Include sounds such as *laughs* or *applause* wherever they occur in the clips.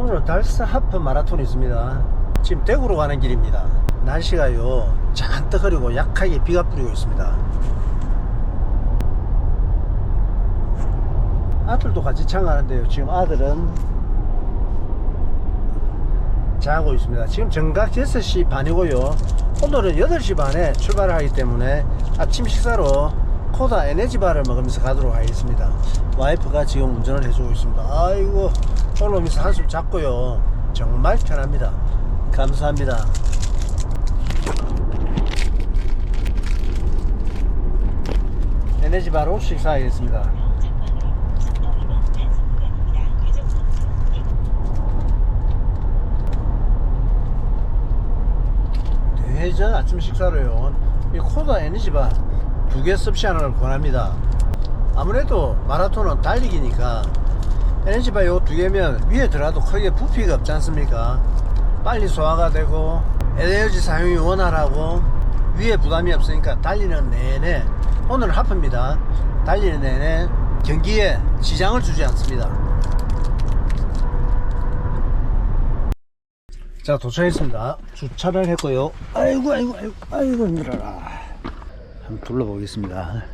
오늘은 달스 하프 마라톤이 있습니다. 지금 대구로 가는 길입니다. 날씨가요 잔뜩 흐리고 약하게 비가 뿌리고 있습니다. 아들도 같이 참가하는데요. 지금 아들은 자고 있습니다. 지금 정각 6시 반이고요. 오늘은 8시 반에 출발을 하기 때문에 아침 식사로 코다 에너지바를 먹으면서 가도록 하겠습니다. 와이프가 지금 운전을 해주고 있습니다. 아이고 올라오면서 한숨 잤고요. 정말 편합니다. 감사합니다. 에너지바로 식사하겠습니다. 대전 아침 식사로요. 이 코다 에너지바 두 개 섭취하는 걸 권합니다. 아무래도 마라톤은 달리기니까 에너지바 요 두 개면 위에 들어가도 크게 부피가 없지 않습니까? 빨리 소화가 되고 에너지 사용이 원활하고 위에 부담이 없으니까 달리는 내내 오늘 하프입니다. 달리는 내내 경기에 지장을 주지 않습니다. 자 도착했습니다 주차를 했고요 아이고 아이고 아이고 아이고 힘들어라 한번 둘러보겠습니다.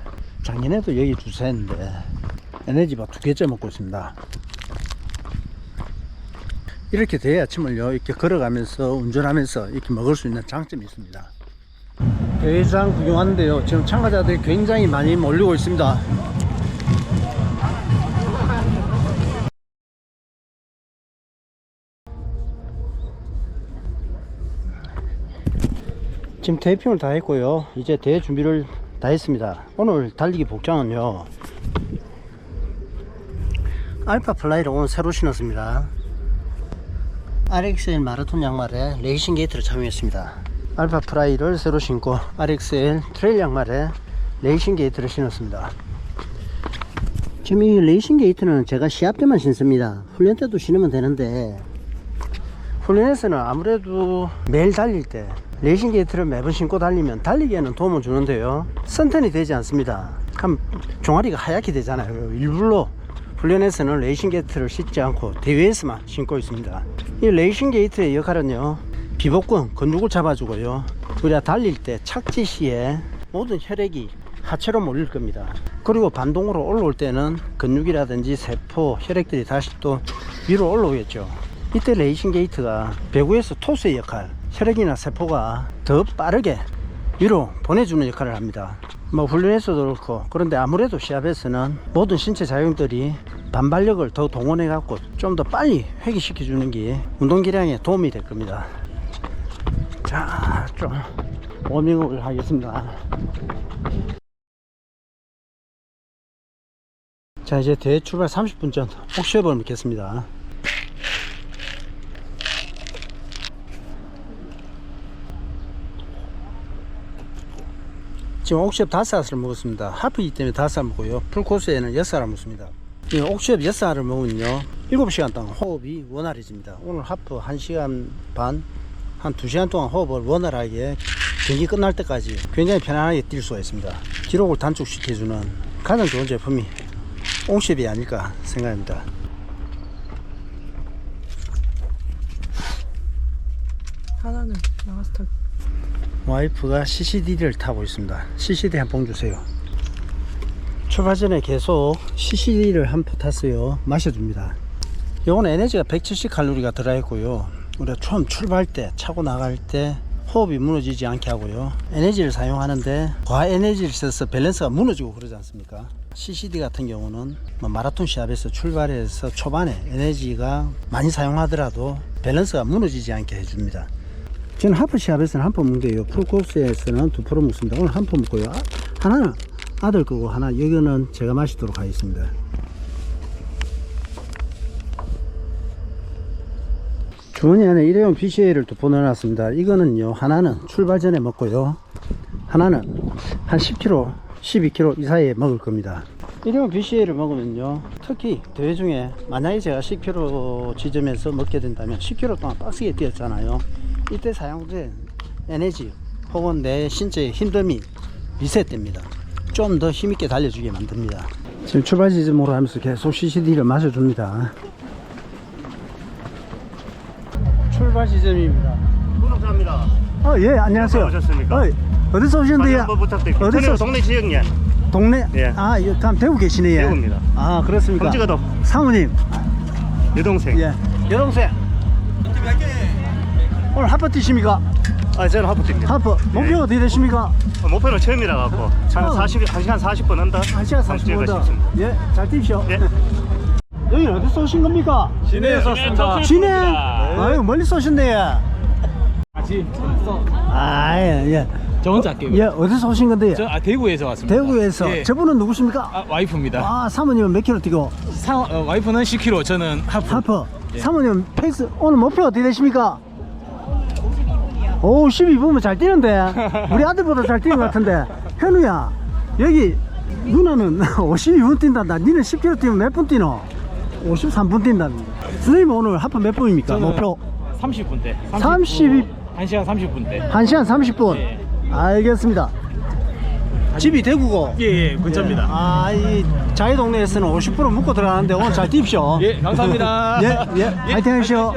작년에도 여기 주차했는데 에너지바 두 개째 먹고 있습니다. 이렇게 돼야 아침을요 이렇게 걸어가면서 운전하면서 이렇게 먹을 수 있는 장점이 있습니다. 대회장 구경하는데요. 지금 참가자들이 굉장히 많이 몰리고 있습니다 지금 대핑을 다 했고요. 이제 대회 준비를 다 했습니다. 오늘 달리기 복장은요. 알파 플라이를 오늘 새로 신었습니다. RXL 마라톤 양말에 레이싱 게이트를 착용했습니다. 알파 플라이를 새로 신고 RXL 트레일 양말에 레이싱 게이트를 신었습니다. 지금 이 레이싱 게이트는 제가 시합 때만 신습니다. 훈련 때도 신으면 되는데 훈련에서는 아무래도 매일 달릴 때 레이싱 게이트를 매번 신고 달리면 달리기에는 도움을 주는데요. 선텐이 되지 않습니다. 그럼 종아리가 하얗게 되잖아요. 일부러 훈련에서는 레이싱 게이트를 신지 않고 대회에서만 신고 있습니다. 이 레이싱 게이트의 역할은요 비복근 근육을 잡아주고요 우리가 달릴 때 착지 시에 모든 혈액이 하체로 몰릴 겁니다. 그리고 반동으로 올라올 때는 근육이라든지 세포 혈액들이 다시 또 위로 올라오겠죠. 이때 레이싱 게이트가 배구에서 토스의 역할 혈액이나 세포가 더 빠르게 위로 보내주는 역할을 합니다. 뭐 훈련에서도 그렇고 그런데 아무래도 시합에서는 모든 신체 자용들이 반발력을 더 동원해 갖고 좀 더 빨리 회귀시켜 주는 게 운동 기량에 도움이 될 겁니다. 자 좀 워밍업을 하겠습니다. 자 이제 대회 출발 30분 전 옥시업을 넣겠습니다 지금 옥시업 다섯 알을 먹었습니다. 하프이기 때문에 다섯 알 먹고요. 풀코스에는 여섯 알 먹습니다. 이 옥시업 여섯 알을 먹으면요. 일곱 시간 동안 호흡이 원활해집니다. 오늘 하프 한 시간 반, 한 두 시간 동안 호흡을 원활하게 경기 끝날 때까지 굉장히 편안하게 뛸 수가 있습니다. 기록을 단축시켜주는 가장 좋은 제품이 옥시업이 아닐까 생각합니다. 하나는 나가스타 와이프가 CCD를 타고 있습니다. CCD 한 봉 주세요. 출발 전에 계속 CCD를 한 포 탔어요. 마셔줍니다. 요건 에너지가 170칼로리가 들어있고요. 우리가 처음 출발 때, 차고 나갈 때 호흡이 무너지지 않게 하고요. 에너지를 사용하는데 과 에너지를 써서 밸런스가 무너지고 그러지 않습니까? CCD 같은 경우는 뭐 마라톤 시합에서 출발해서 초반에 에너지가 많이 사용하더라도 밸런스가 무너지지 않게 해줍니다. 저는 하프 시합에서는 한포 먹는데요. 풀코스에서는 두 포로 먹습니다. 오늘 한포 먹고요. 아, 하나는 아들 거고 하나 여기는 제가 마시도록 하겠습니다. 주머니 안에 일회용 BCA를 두포 넣어놨습니다. 이거는요, 하나는 출발 전에 먹고요. 하나는 한 10kg, 12kg 이 사이에 먹을 겁니다. 일회용 BCA를 먹으면요, 특히 대회 중에 만약에 제가 10kg 지점에서 먹게 된다면 10kg 동안 빡세게 뛰었잖아요. 이때 사용된 에너지 혹은 내 신체의 힘듦이 리셋됩니다. 좀 더 힘있게 달려주게 만듭니다. 지금 출발 지점으로 하면서 계속 CCD를 마셔줍니다. 출발 지점입니다. 구독자입니다. 어, 예, 안녕하세요. 오셨습니까? 어, 어디서 오셨는데요? 한번 부탁드립니다. 어디서? 동네 지역년 동네? 예. 아, 예, 그럼 대구 계시네요. 대구입니다. 아, 그렇습니까? 사모님. 여동생. 예. 여동생. 오늘 하프 뛰십니까? 아 저는 하프입니다. 하프. 목표가 어떻게 되십니까? 목표는 처음이라 갖고 한 처음. 40, 1시간 40분 한다. 1시간 40분 더. 싶습니다. 예, 잘 뛰십시오. 예. *laughs* 여기 어디서 오신 겁니까? 진해에서 왔습니다. 진해? 아유, 멀리 쏘셨네요. 같이 아, 예, 예. 저 혼자 할게요. 예, 어디서 오신 건데요? 저 아, 대구에서 왔습니다. 대구에서. 예. 저분은 누구십니까? 아, 와이프입니다. 아, 사모님은 몇 킬로 뛰고? 사, 어, 와이프는 10kg, 저는 하프. 하프. 예. 사모님 페이스 오늘 목표 어떻게 되십니까? 오 12분면 잘 뛰는데 우리 아들보다 잘 뛰는 것 같은데 현우야 여기 누나는 *laughs* 52분 뛴단다 니는 10km 뛰면 몇 분 뛰노? 53분 뛴다 선생님 오늘 하프 몇 분입니까? 목표 30분대. 30 1시간 30분대. 1시간 30분 예. 알겠습니다 집이 대구고 예, 예, 근처입니다. 아이 자기 동네에서는 50% 묶고 들어가는데 오늘 잘 뛰십시오 예, 감사합니다. *laughs* 예, 예, 파이팅 하십시오.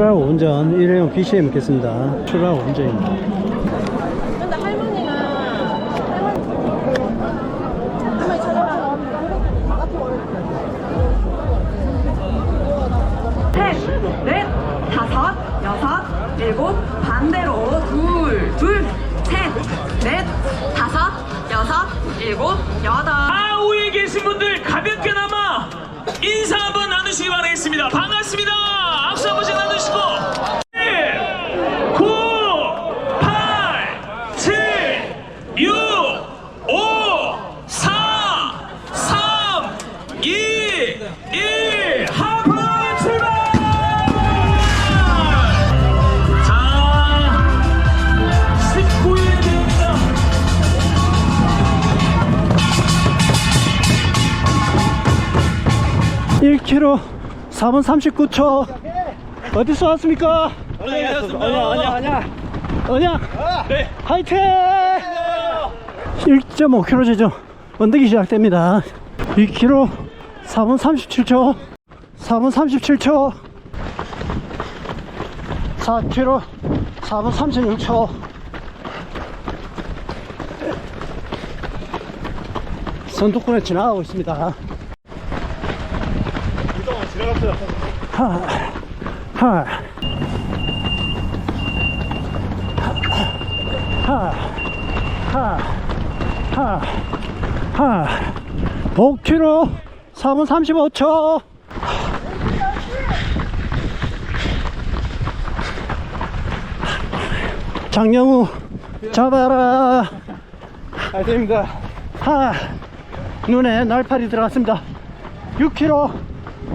출발 운전 일회용 BCM 있겠습니다. 출발 운전입니다. 4분 39초. 어디서 왔습니까? 아니야 아니야. 언양. 네. 화이팅! 1.5km 지점 언덕이 시작됩니다. 2km 4분 37초. 4분 37초. 4km 4분 36초. 선두권에 지나가고 있습니다. 하, 하, 하, 하, 하, 하. 5km 4분 35초. 장영우 잡아라. 파이팅입니다. 하 눈에 날파리 들어갔습니다 6km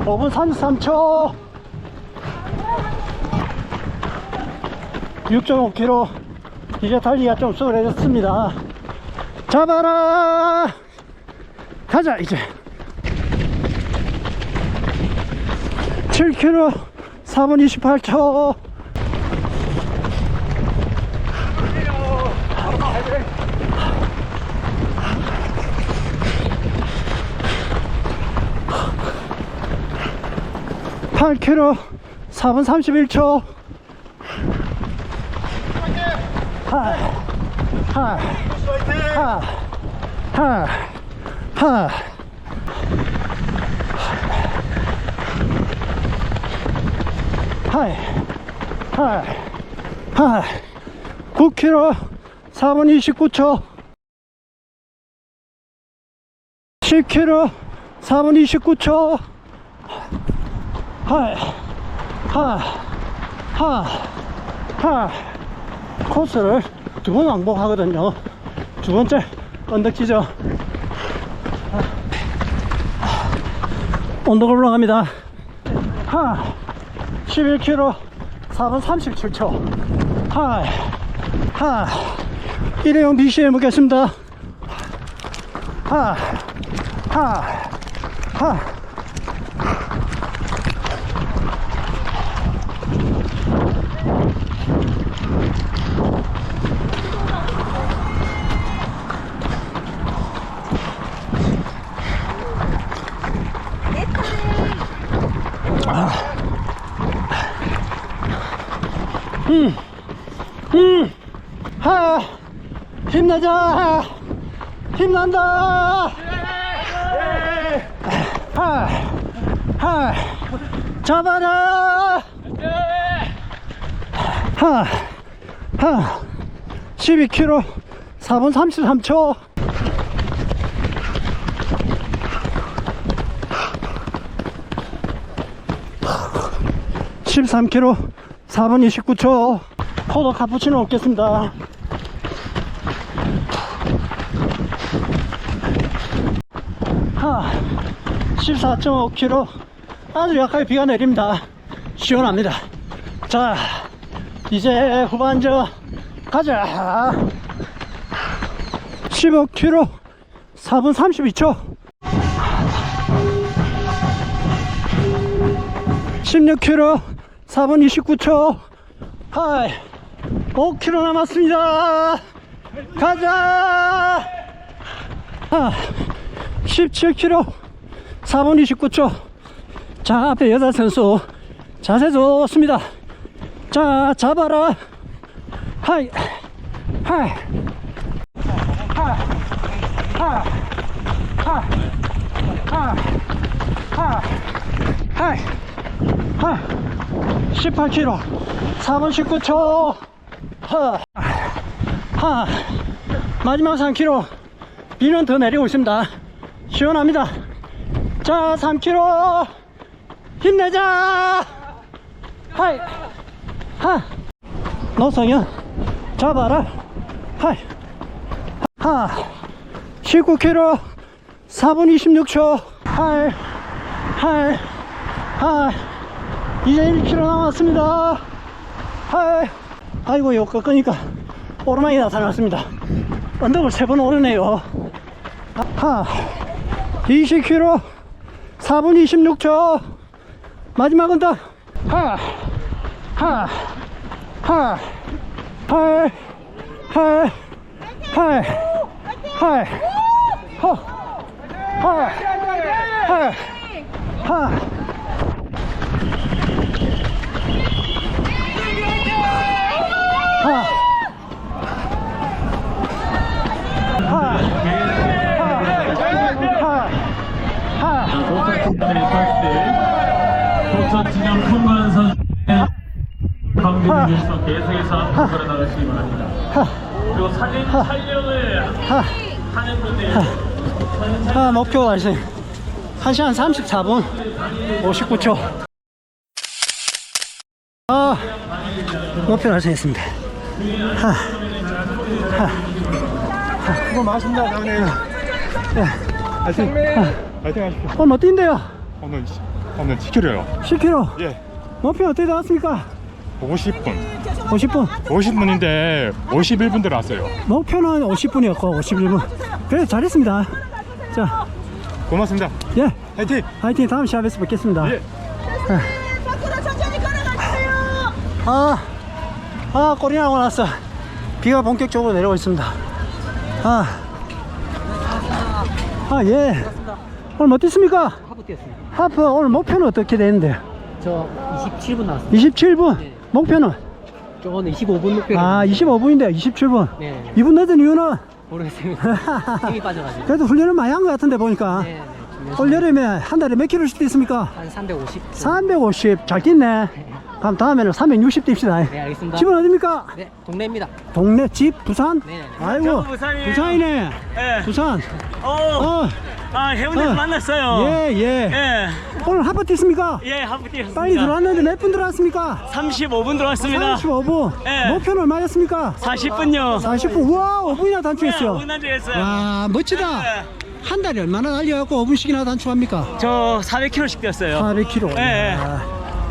5분 33초. 6.5km 이제 달리기가 좀 수월해졌습니다. 잡아라! 가자 이제. 7km 4분 28초 팔 k m 4분 31초. 하, 하, 하, 하, 하. 하이, 하이, 하이. 9km 4분 29초. 10km 4분 29초. 하, 하, 하, 하. 코스를 두 번 왕복하거든요. 두 번째 언덕 지점. 언덕을 올라갑니다. 하, 11km 4분 37초. 하, 하. 일회용 BCM 묻겠습니다. 하, 하, 하. 음, 음, 하, 힘내자, 힘난다. 하, 하, 잡아라. 하, 하, 12km, 4분 33초. 십삼 k m 4분 29초 포도 카푸치노 먹겠습니다 하 14.5km 아주 약하게 비가 내립니다. 시원합니다. 자 이제 후반전 가자. 15km 4분 32초. 16km 4분 29초. 하이 5km 남았습니다. 가자. 아, 17km 4분 29초 자 앞에 여자 선수 자세 좋습니다. 자 잡아라. 하이. 하이. 하이. 하 18km 4분 19초 하, 하. 마지막 3km 비는 더 내리고 있습니다. 시원합니다 자 3km 힘내자. 하이. 하. 노성현 잡아라. 하이. 하. 19km 4분 26초. 하이. 하이. 하이. 이제 1km 남았습니다. 하이. 아이고 이거 꺾으니까 오르막이 나타났습니다. 언덕을 세 번 오르네요. 하. 20km 4분 26초 마지막 언덕 하 하, 하, 하, 하, 하, 하. 하. 하. 하. 하. 도착 지점 통과한 선수 관계를 위해서 계속해서 앞으로 걸어나가시기 바랍니다. 그리고 사진 촬영을 하는 분들 아, 목표 달성 1시간 34분 59초 아 목표 달성했습니다 하, 하, 하. 수고 많으십니다, 장님. 화이팅. 화이팅 하십시오. 오늘 뭐 뛴대요? 오늘, 오늘 10km요. 10km 예. 목표 어떻게 나왔습니까? 50분. 50분 50분인데 51분 들어왔어요. 목표는 50분이었고 51분 그래 잘했습니다 자 고맙습니다. 예, 화이팅! 화이팅 다음 시합에서 뵙겠습니다 예. 밖으로 천천히 걸어가세요. 아, 아, 꼬리 나고 났어. 비가 본격적으로 내려오고 있습니다. 아, 아, 예. 오늘 뭐 뛰습니까? 하부 뛰었습니다. 하프 오늘 목표는 어떻게 되는데? 저 27분 나왔습니다. 27분? 네. 목표는? 목표는 25분 목표. 아, 25분인데 27분. 네. 2분 늦은 이유는 모르겠습니다. *laughs* 힘이 빠져가지고. 그래도 훈련을 많이 한 것 같은데 보니까. 네, 네. 올 여름에 한 달에 몇 킬로씩 뛰습니까? 한 350. 350. 잘 뛰네. 그럼 다음에는 360 뜁시다. 네, 알겠습니다. 집은 어딥니까? 네, 동네입니다. 동네 집 부산? 네, 네. 아이고. 부산이네. 예. 부산. 어, 어. 아 해운대에서 어. 만났어요. 예, 예. 예. 오늘 하프 뛰습니까? 예, 한분 뛰었습니다. 빨리 들어왔는데 몇 분 들어왔습니까? 35분 들어왔습니다. 35분. 예. 목표는 얼마였습니까? 40분요. 40분. 우와, 5분이나 단축했어요. 운전했어요. 와, 멋지다. 한 달에 얼마나 달려갖고 5분씩이나 단축합니까? 저 400km씩 뛰었어요. 400km. 예,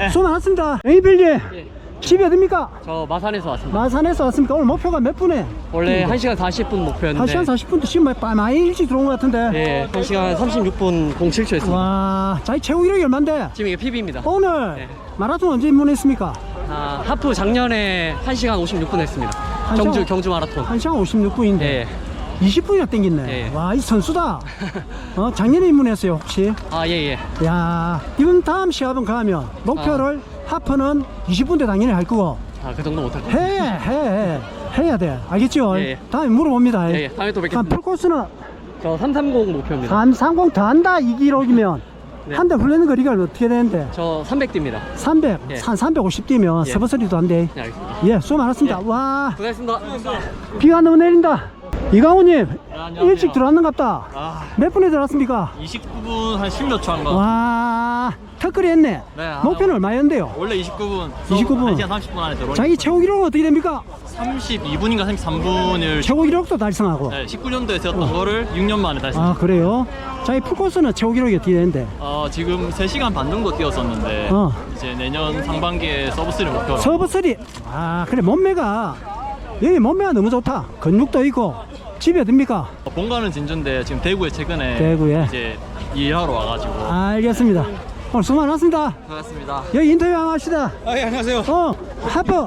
예. 수고 많았습니다. 에이빌리. 예. 집이 어딥니까? 저 마산에서 왔습니다. 마산에서 왔습니까? 오늘 목표가 몇 분에? 원래 1시간 40분 목표였는데 1시간 40분도 지금 마- 많이 일찍 들어온 것 같은데. 예, 1시간 36분 07초 했습니다. 와, 자기 최고 기록이 얼만데? 지금 이게 PB입니다. 오늘 네. 마라톤 언제 입문했습니까? 아, 하프 작년에 1시간 56분 했습니다. 한 경주 시간- 경주 마라톤. 1시간 56분인데. 예. 20분이나 땡겼네. 예, 예. 와, 이 선수다. *laughs* 어, 작년에 입문했어요, 혹시? 아, 예, 예. 야, 이번 다음 시합은 가면 목표를 하프는 20분대 당연히 할 거고 아, 그 정도 못할 것 해, 해, 해. 해야 돼. 알겠죠? 예, 예. 다음에 물어봅니다. 예, 예. 다음에 또 아, 뵙겠습니다. 풀코스는 저 330 목표입니다. 330더 한다 이 기록이면 네. 한 대 훈련 거리가 어떻게 되는데? 저 300대입니다. 300, 예. 한 350 뛰면 예. 서버서리도 안 돼. 네, 알겠습니다. 예, 수고 많았습니다. 와, 고생했습니다. 비가 너무 내린다. 이강호님, 안녕하세요. 일찍 들어왔는갑다. 아, 몇 분에 들어왔습니까? 29분 한 10몇 초 한 거. 와, 턱걸이 했네. 네, 아, 목표는 얼마였는데요? 원래 29분. 29분. 1시간 30분 안에 들어. 자기 최고 기록은 어떻게 됩니까? 32분인가 33분을 최고 기록도 달성하고. 네, 19년도에 세웠던 거를 6년 만에 다시. 아, 그래요? 자기 풀코스는 최고 기록이 어떻게 되는데? 어, 지금 3시간 반 정도 뛰었었는데 어. 이제 내년 상반기에 서브스를 목표로. 서브서리. 아, 그래, 몸매가, 여기 몸매가 너무 좋다. 근육도 있고. 집에 어딥니까? 어, 본가는 진주인데 지금 대구에 최근에 대구에. 이제 일하러 와가지고. 알겠습니다. 오늘 수고 많았습니다. 반갑습니다. 여기 인터뷰 한번 합시다. 아, 예, 안녕하세요. 어, 하프.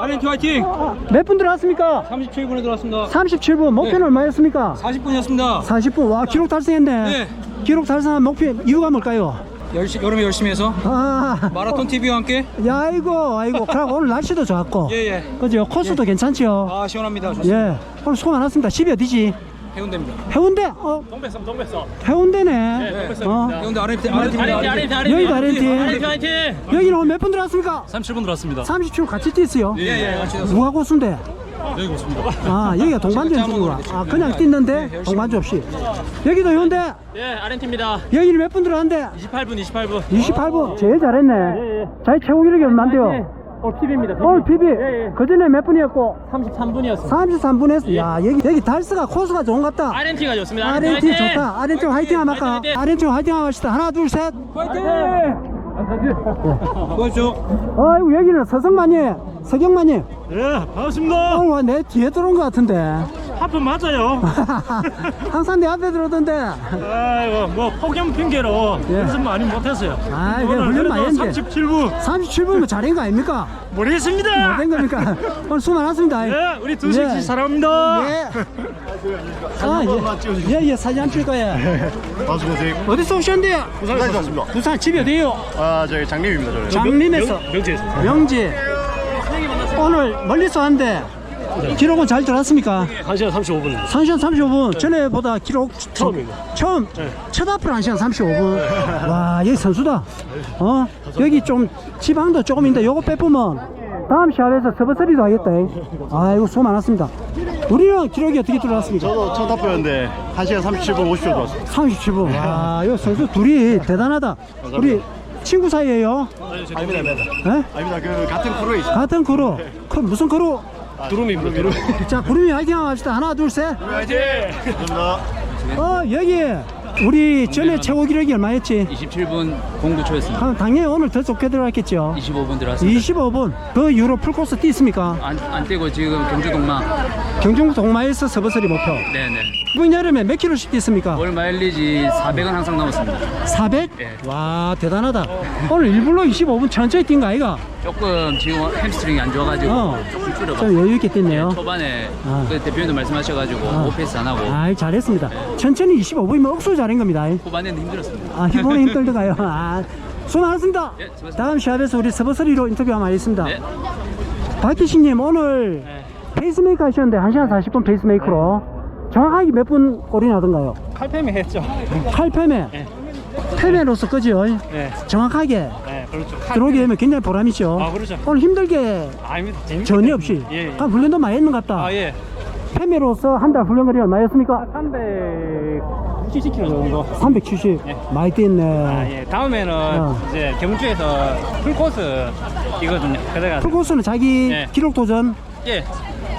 RNT 화이팅! 몇 분 들어왔습니까? 37분에 들어왔습니다. 37분. 목표는 네. 얼마였습니까? 40분이었습니다. 40분. 와, 기록 달성했네. 네. 기록 달성한 목표, 이유가 뭘까요? 열시, 여름에 열심히 해서 아, 마라톤 TV와 함께 야, 아이고, 아이고. 그리고 오늘 날씨도 좋았고. 예, 예. 그죠? 코스도 괜찮죠? 아, 시원합니다. 좋습니다. 예. 오늘 수고 많았습니다. 집이 어디지? 해운대입니다. 해운대? 어, 동백섬 동백섬. 해운대네. 어, 해운대 RNT RNT 여기가 RNT. 화이팅! 여기는 오늘 몇 분 들어왔습니까? 37분 들어왔습니다. 30초 같이 뛰었어요. 예, 예. 같이 누가 고수인데? 여기 고습니다. 아, 여기가 동반주 연수구나. 아, 그냥 뛰는데 동반주 없이. 여기도 해운대. 예, RNT입니다. 여기는 몇분 들어왔는데? 28분 28분. 28분. 제일 잘했네. 자기 최고 기록이 얼마인데요? 올 PB입니다. 오늘 PB. 그 전에 몇 분이었고? 33분이었습니다. 33분 했어. 야, 여기, 여기 달스가 코스가 좋은 것 같다. RNT가 좋습니다. RNT 좋다. RNT 화이팅 하면 할까? RNT 화이팅 하면 합시다. 하나, 둘, 셋. 도와줘. 아이고, 여기는 서성만이, 서경만이. 예, 반갑습니다. 오늘 내 뒤에 들어온 것 같은데. 하프 맞아요. *laughs* 항상 내 앞에 들어오던데. 아이고, 뭐 폭염 핑계로 예. 연습 많이 못했어요. 아, 이거 훈련 많이 했는데. 37분 37분이면 잘한 거 아닙니까? 모르겠습니다. 못된 겁니까? 오늘 수고 많았습니다. 예, 우리 두식 예. 씨 사랑합니다. 예. 아, 예. 예, 예, 사진 안 찍을 거예요. 반수고생 어디서 오셨는데요? 부산에서 왔습니다 부산 집이 어디에요? 아 저희 장님입니다 저는 장림에서. 명지에서. 명지. 오늘 멀리서 왔는데 기록은 잘 들었습니까? 1시간 35분. 1시간 35분. 전에보다 기록 처음입니다. 처음 첫 앞으로 1시간 35분. 와 여기 선수다. 어? 여기 좀 지방도 조금 있는데 요거 빼보면 다음 시합에서 서버서리도 하겠다. 아이고 수고 많았습니다. 우리는 기록이 어떻게 들어왔습니까? 저도 첫 합표였는데 1시간 37분 50초 들어왔어요 37분. 와요 선수 둘이 대단하다. 우리 친구 사이에요 아닙니다 아닙니다 예? 아닙니다 그 같은 크루에 있어요 같은 크루 그 무슨 크루? 두rum입니다, 두rum. 자 구름이 화이팅 한번 합시다 하나 둘 셋 화이팅 감사합니다 어 여기 우리 전에 최고 기록이 얼마였지? 27분 09초였습니다. 그럼 당연히 오늘 더 좋게 들어갔겠죠 25분 들어왔습니다. 25분 그 이후로 풀코스 뛰습니까? 안, 안 뛰고 지금 경주 동마. 경중 동마에서 서버서리 목표 네네. 이번 여름에 몇 킬로씩 뛰습니까? 월 마일리지 400은 항상 넘었습니다. 400? 예. 와 대단하다 오늘 일부러 25분 천천히 뛴 거 아이가? 조금 지금 햄스트링이 안 좋아가지고 어. 조금 줄여봤어요. 좀 여유 있게 뛰네요 초반에 아. 그 대표님도 말씀하셔가지고 아. 오페이스 안 하고 아이 잘했습니다 천천히 25분이면 억수 잘한 겁니다 후반에는 힘들었습니다. 아 희보는 힘들더가요 아, 수고 많았습니다 예, 수고하셨습니다. 다음 시합에서 우리 서버서리로 인터뷰 한번 하겠습니다 네. 박기식님 오늘 페이스메이커 하셨는데 1시간 40분 페이스메이커로 정확하게 몇분 꼴이 나던가요? 8패미 했죠. 8패매 패매로서 그죠? 네. 정확하게 네, 그렇죠. 들어오게 되면 굉장히 보람이죠 아, 그렇죠. 오늘 힘들게 아닙니다. 재밌게 전혀 없이 예, 예. 아, 훈련도 많이 했는 것 같다 아, 예. 패매로서 한 달 훈련 거리 얼마였습니까? 370km 정도. 370 많이 뛰었네 아, 예. 다음에는 어. 이제 경주에서 풀코스 이거든요. 그래가 풀코스는 자기 예. 기록 도전 예.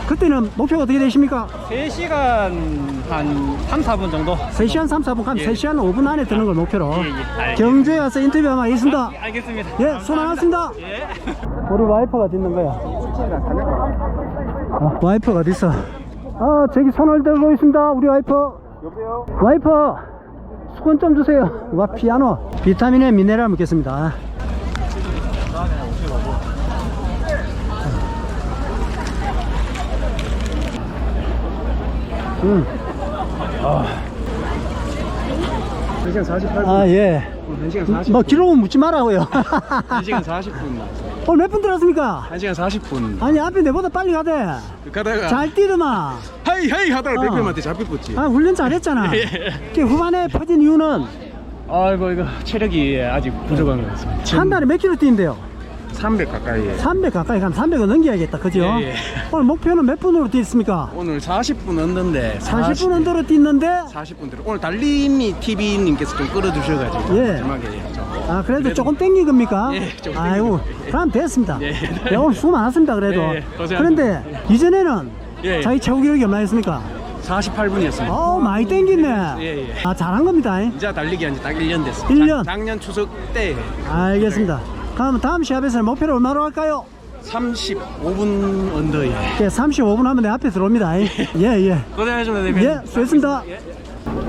그때는 목표가 어떻게 되십니까? 3시간 한 3, 4분 정도. 3시간 3, 4분 가면 예. 3시간 5분 안에 드는 걸 목표로 예, 예. 경주에 와서 인터뷰 한번 하겠습니다 알겠습니다. 예, 수고 많았습니다 예. 우리 와이프가 짓는 거야 아, 와이프가 어디 있어? 아 저기 손을 들고 있습니다 우리 와이프 여보세요? 와이프 수건 좀 주세요 와 피아노 비타민에 미네랄 먹겠습니다 음. 1시간 48분. 아, 예. 1시간 40분. 뭐, 기록은 묻지 말라고요. 1시간 40분. *laughs* 오늘 몇 분 들었습니까? 1시간 40분. 아니, 앞에 내보다 빨리 가대. 가다가 잘 뛰더만. 하이 하이 하다가 어. 백병한테 잡혀붙지. 아, 훈련 잘했잖아. *laughs* 그 후반에 퍼진 이유는 아이고 이거 체력이 아직 부족한 것 같습니다. 한 달에 몇 킬로 뛰는데요? 300 가까이. 300 가까이 가면 300은 넘겨야겠다. 그죠? 예, 예. 오늘 목표는 몇 분으로 뛰습니까? 오늘 40분 얻는데 40분 언더로 뛰는데 40분 들어. 오늘 달림이 TV님께서 좀 끌어주셔가지고 예. 마지막에 좀. 아 그래도 조금 땡긴 겁니까? 예, 조금 아이고 그럼 됐습니다 예. 네, 오늘 수고 많았습니다 그래도 예, 고생하셨습니다. 그런데 이전에는 예, 예. 자기 최고 기록이 얼마였습니까? 48분이었습니다. 어 많이 땡겼네 예, 예. 아 잘한 겁니다 이제 달리기 한지 딱 1년 됐어요. 일 년? 작, 작년 추석 때 알겠습니다 그럼 다음 시합에서 목표를 얼마로 할까요? 35분 언더에. 예, 35분 하면 내 앞에 들어옵니다 예 예 *laughs* 고생하셨습니다, 예, 대표님. 수고했습니다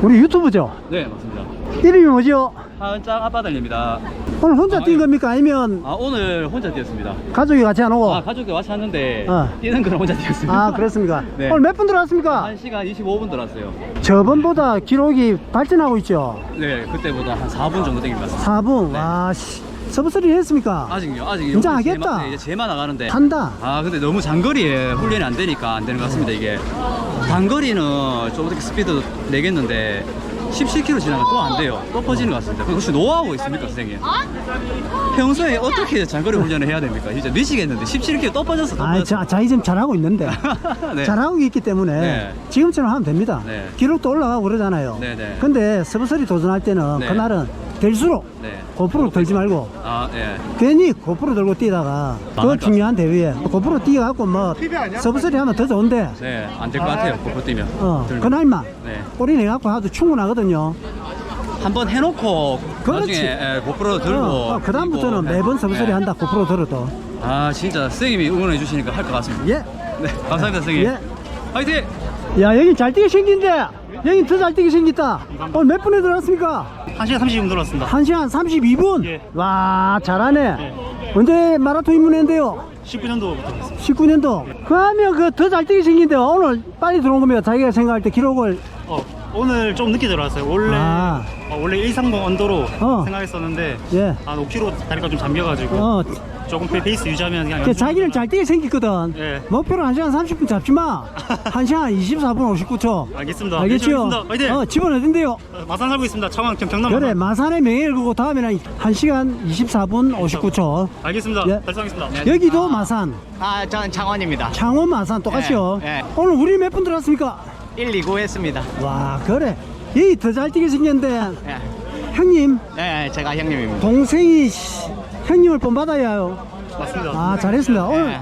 우리 유튜브죠? 네, 맞습니다. 이름이 뭐죠? 하은짱 아빠 달립니다. 오늘 혼자 뛴 겁니까? 아니면 아, 오늘 혼자 뛰었습니다. 가족이 같이 안 오고? 아, 가족이 와서 왔는데 어. 뛰는 건 혼자 뛰었습니다. 아 그렇습니까? *laughs* 네. 오늘 몇 분 들어왔습니까? 1시간 25분 들어왔어요. 저번보다 기록이 발전하고 있죠? 네, 그때보다 한 4분 정도 땡긴 것 같습니다. 4분. 와, 씨. 서브서리 했습니까? 아직요, 아직 하겠다. 제마, 네, 이제 제마 나가는데. 한다. 아, 근데 너무 장거리에 훈련이 안 되니까 안 되는 것 같습니다, 이게. 단거리는 좀 어떻게 스피드 내겠는데 17km 지나면 또 안 돼요. 또 퍼지는 것 같습니다. 그럼 혹시 노하우 있습니까, 선생님? 평소에 어떻게 장거리 훈련을 해야 됩니까? 진짜 미치겠는데 17km 또 빠졌어, 또 아, 빠졌어. 자, 자이 좀 잘하고 있는데. *laughs* 네. 잘하고 있기 때문에 네. 지금처럼 하면 됩니다. 네. 기록도 올라가고 그러잖아요. 네, 네. 근데 서브서리 도전할 때는 네. 그날은 될수록 네. 고프로 들지 말고 아, 예. 괜히 고프로 들고 뛰다가 더 것 중요한 대회에 고프로 뛰어갖고 뭐 서브서리 하면 더 좋은데 네, 안 될 것 같아요, 고프 뛰면. 어, 들면. 그날만 네. 꼬리 내갖고 하도 충분하거든요. 한번 해놓고 그렇지. 나중에 예, 고프로 들고 어, 어, 그다음부터는 뛰고, 매번 네. 서브서리 네. 한다 고프로 들어도. 아 진짜 선생님이 응원해 주시니까 할 것 같습니다 예. 네 감사합니다 선생님 예. 화이팅 야 여긴 잘 뛰게 생긴데 여긴 더잘 뛰게 생겼다 오늘 몇 분에 들어왔습니까? 1시간 30분 들어왔습니다. 1시간 32분? 예. 와 잘하네 언제 마라톤 입문했는데요? 19년도부터 됐습니다. 19년도 그러면 그 더 잘 뛰게 생긴데 오늘 빨리 들어온 겁니다 자기가 생각할 때 기록을 어, 오늘 좀 늦게 들어왔어요. 원래 아. 어, 원래 130 언더로 어. 생각했었는데 예. 한 5km 다리가 좀 잠겨가지고 어, 조금 페- 페이스 유지하면 그냥 그 자기는 잘 뛰게 생겼거든 예. 목표로 1시간 30분 잡지 마 1시간 24분 59초 알겠습니다. 알겠죠? 하겠습니다. 화이팅! 어, 집은 어딘데요? 어, 마산 살고 있습니다. 청왕 경- 경남 그래 마산. 마산의 명예를 그고 다음에는 1시간 24분 59초 알겠습니다. 예. 달성하겠습니다. 여기도 마산 아, 저는 창원입니다. 창원 마산 똑같이요 예, 예. 오늘 우리 몇 분 들어왔습니까? 1, 2, 9 했습니다. 와 그래 이더잘 뛰게 생겼는데 예. 형님 네, 제가 형님입니다. 동생이 씨, 형님 을 본 받아야 해요 맞습니다. 아 잘했습니다 오늘 예.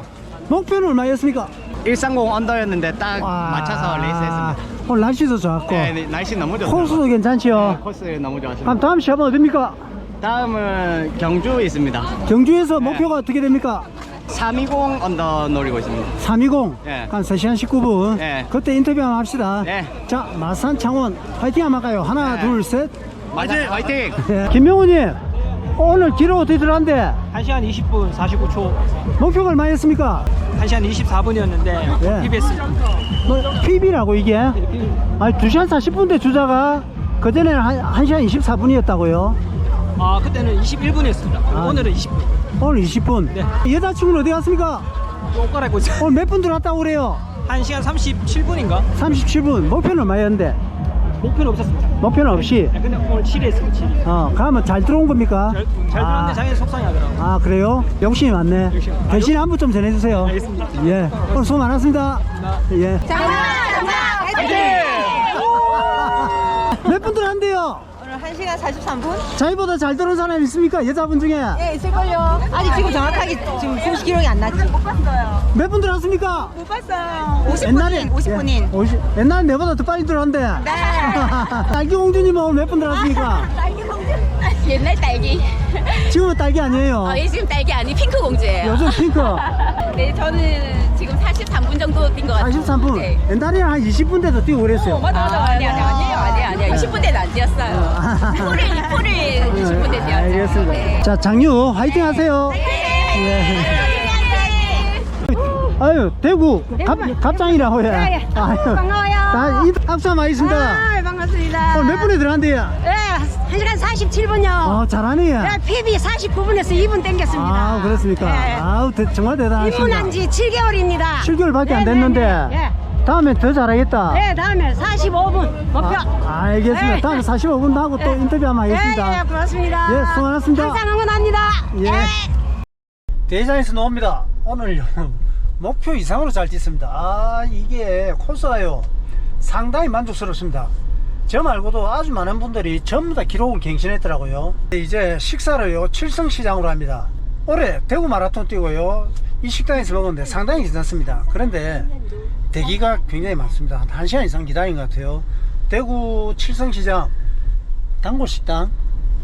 목표는 얼마였습니까? 130 언더였는데 딱 와, 맞춰서 레이스했습니다. 오늘 날씨도 좋았고 네, 네, 날씨 너무 좋습니다. 코스도 괜찮지요 네, 코스 너무 좋았습니다. 그럼 다음 시합은 어딥니까? 다음은 경주 있습니다. 경주에서 네. 목표가 어떻게 됩니까? 320 언더 노리고 있습니다. 320 예. 한 3시간 19분 예. 그때 인터뷰 한번 합시다 예. 자 마산 창원 화이팅 한번 할까요? 하나 예. 둘셋 화이팅! 화이팅! *laughs* 예. 김명훈님 오늘 기록 어떻게 들어갔는데 1시간 20분 49초. 목표가 얼마 였습니까? 1시간 24분이었는데 예. PBS 뭐, PB라고 이게 아니 2시간 40분대 주자가 그전에는 한, 1시간 24분이었다고요 아 그때는 21분이었습니다. 아. 오늘은 20분. 오늘 20분 네. 여자친구는 어디 갔습니까? 옷 갈아입고 있어요. 오늘 몇 분 들어갔다고 그래요? 1시간 37분인가? 37분 목표는 얼마였는데? 목표는 없었습니다. 목표는 없이 근데 오늘 7위 했습니다. 7위. 어 가면 잘 들어온 겁니까? 잘, 잘 아. 들었는데 자기는 속상해 하더라고. 아 그래요? 욕심이 많네 욕심. 아, 대신 안부 좀 전해주세요 알겠습니다. 예 오늘 수고 많았습니다 예. 몇분 들어간대요? 오늘 1시간 43분? 자기보다 잘 들어온 사람 있습니까? 여자분 중에 예, 있을걸요. 아직 지금 정확하게 지금 공식 기록이 안 났지. 못 봤어요. 몇 분 들어왔습니까? 못 봤어요. 50분인, 50분인. 예, 50, 옛날에 내보다 더 빨리 들어왔는데 네. *laughs* 딸기 공주님은 오늘 몇 분 들어왔습니까? *laughs* 딸기 공주. 옛날 딸기. 지금은 딸기 아니에요 어, 예, 지금 딸기 아니 핑크 공주예요. 요즘 핑크 *laughs* 네, 저는 지금 43분 정도 뛴 것 같아요. 43분 네. 옛날에는 한 20분대도 뛰고 그랬어요 어, 맞아, 맞아. 아니, 아니, 아니에요, 아니에요, 아니에요. 20분 대는 안 뛰었어요. 풀을, 풀을 20분대 뛰었죠. 알겠습니다 네. 자 장유 화이팅 하세요 예. 아유 대구 갑, 갑장이라고 해 아유, 반가워요. 자, 이- 악수 한번 하겠습니다 아, 들어갔습니다. 오늘 몇 분에 들어간대요? 예, 1시간 47분요. 어, 잘하네. 예, PB 49분에서 2분 땡겼습니다. 아, 그렇습니까? 예. 아우, 대- 정말 대단하십니다. 입문한 지 7개월입니다. 7개월밖에 안 네, 됐는데. 네, 네. 다음에 더 잘하겠다. 예, 다음에 45분 목표. 아, 알겠습니다. 예. 다음에 45분 하고 또 예. 인터뷰 한번 하겠습니다. 예, 예, 고맙습니다. 예, 수고 많았습니다. 항상 응원합니다. 예. 대장에서 나옵니다. 오늘 목표 이상으로 잘 뛰습니다. 아, 이게 코스가요. 상당히 만족스럽습니다. 저 말고도 아주 많은 분들이 전부 다 기록을 갱신했더라고요. 이제 식사를요, 칠성시장으로 합니다. 올해 대구 마라톤 뛰고요. 이 식당에서 먹었는데 상당히 괜찮습니다. 그런데 대기가 굉장히 많습니다. 한 1시간 이상 기다린 것 같아요. 대구 칠성시장 단골식당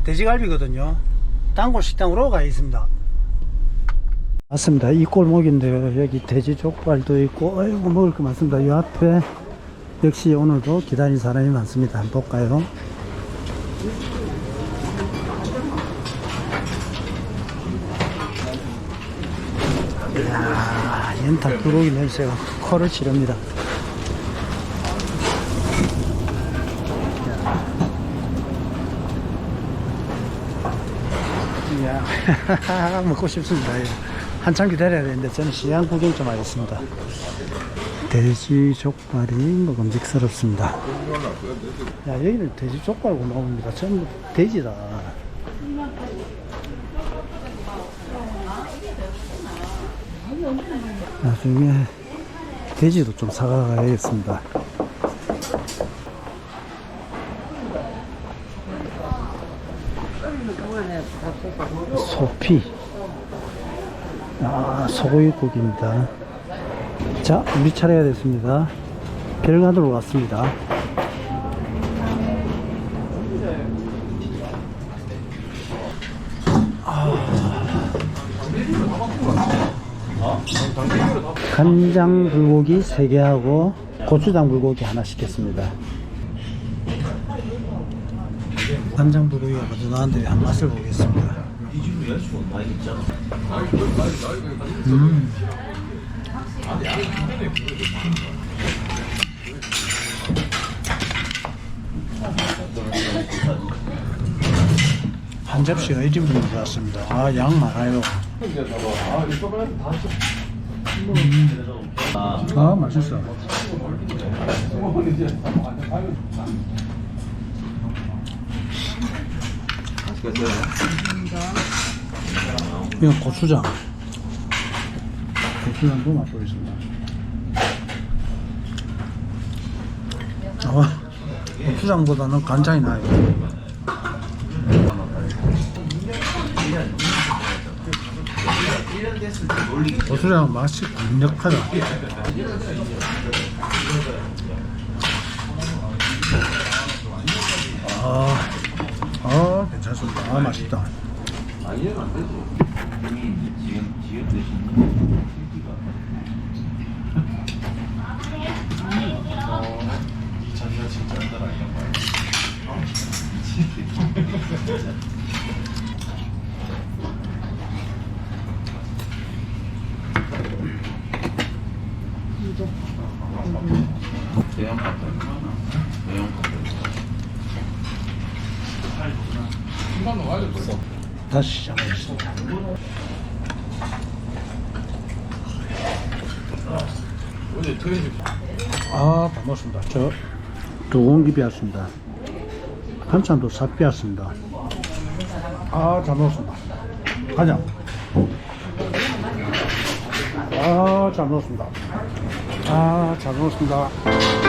돼지갈비거든요. 단골식당으로 가 있습니다. 맞습니다. 이 골목인데요. 여기 돼지 족발도 있고, 아이고, 먹을 거 많습니다. 이 앞에 역시 오늘도 기다린 사람이 많습니다. 한번 볼까요? 이야, 연탄 불고기 냄새가 코를 치릅니다. 이야, *laughs* 먹고 싶습니다. 예. 한참 기다려야 되는데 저는 시장 구경 좀 하겠습니다. 돼지 족발이 먹음직스럽습니다. 야, 여기는 돼지 족발고 나옵니다. 전부 돼지다. 나중에 돼지도 좀 사가야겠습니다. 소피. 아, 소고기 고기입니다. 자, 우리 차례가 됐습니다. 별관으로 왔습니다. 간장 불고기 3개 하고 고추장 불고기 하나 시켰습니다. 간장 불고기가 먼저 나왔는데 한 맛을 보겠습니다. 음. 한 접시가 1인분이 들었습니다. 아, 양 많아요. 음. 아, 맛있어. 이건 고추장. 고추장도 맛보겠습니다. 아, 고추장보다는 간장이 나요. 고추장 맛이 강력하다. 아, 아, 괜찮습니다. 아, 맛있다. 다시 시작하겠습니다. 아, 다 먹었습니다. 저, 두 공기 비웠습니다. 한참도 싹 비웠습니다. 아, 잘 먹었습니다. 가자. 아, 잘 먹었습니다. 아, 잘 먹었습니다.